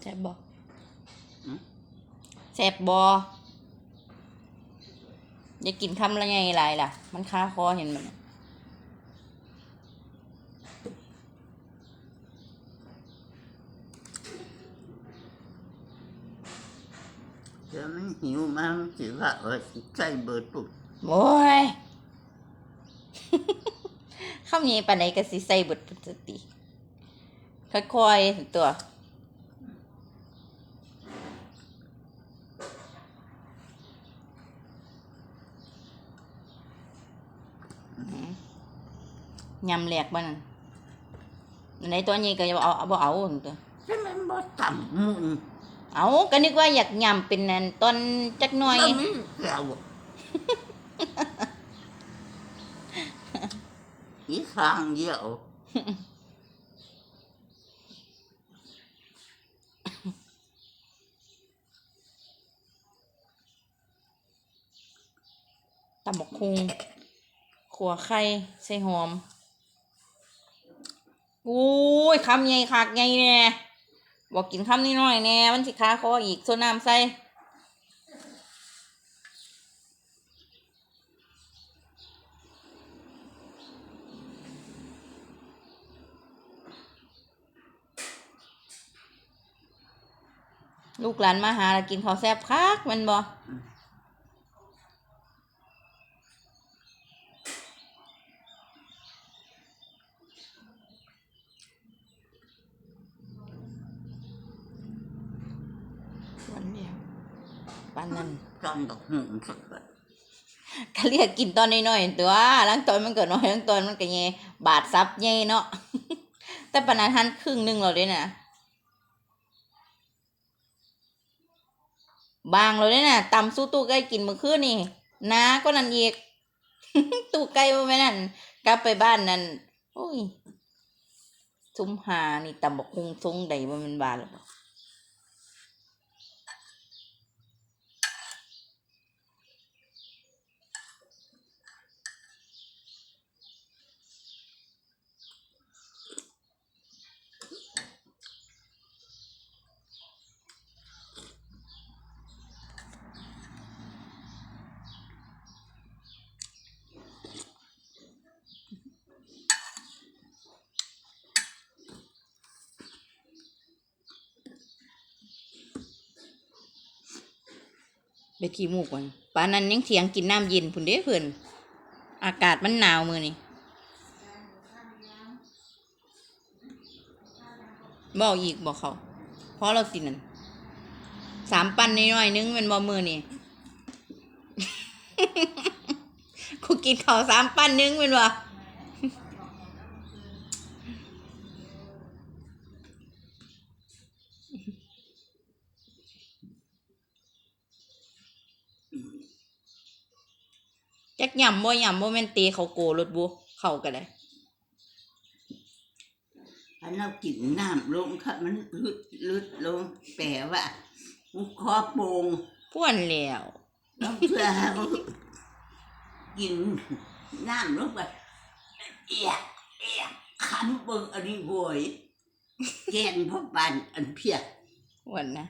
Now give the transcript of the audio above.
แซ่บบ่อืมแซ่บบ่อย่ากินคำละไงหลายล่ะ มันคาคอเห็นมันเดี๋ยวมันหิวมากมันสิว่าเออใจเบิดปุ๊บโอ้ยคำนี้ปานไหนก็สิใส่เบดปุตติ ค่อยๆตัวยำแหลกบ้านั่นอันไหนตัวนี้ก็จะเอาเอาบ่เอาหั่นตัวแต่มันบ่ต่ำมุนเอาก็นึกว่าอยากยำเป็นนั่นต้นจักหน่อยแล้วมันแก้วอีข้างเดียว บักคุงขัวไข่ใส่หอมอุ้ยคำใหญ่คักใหญ่แน่บอกกินคำนี้หน่อยแน่มันสิคาคออีกโซน้ำใส่ลูกหลานมาหาแล้วกินข้าวแซ่บคักมันบ่ วันเดียวปานนั้นจำดอกหุ่งสักแบบก็เรียกกินตอนน้อยๆตัวหลังตอนมันเกิดน้อยหลังตอนมันก็เงบาดซับเงเนาะแต่ปานนั้นหันครึ่งหนึงเราเลยนะบางเราเลยนะตำสู้ตู้ไก่กินเมื่อคืนนี่นาก็นั่นอีกตู้ไก่บ่แม่นั่นกลับไปบ้านนั่นโอ้ยซุ้มหานี่ตำบักคุงทรงใดบ่แมันบาดหรอก ไปขี้มูกมันปานนั้นยังเถียงกินน้ำเย็นพุ่นเด้เพิ่นอากาศมันหนาวมือนี่บอกอีกบอกเขาเพราะเราตินนั่นสามปันน้อยๆนึงเป็นบอมือนี่กูกินข้าวสามปันนึงเป็นบ่ จักยำบ่ยำบ่แม่นตีเขาโกรถบุเข้ากันเลยถ้าเรากินน้ำลงค่ะมันลึดลึดลงแปลว่าคอโปร่งพ่วนแล้วแล้วเพื่อให้เขากินน้ำลงไปเอียกเอียกคันเบิ่งอันนี้โวยแกนพ่อปานอันเพียกพ่วนนะ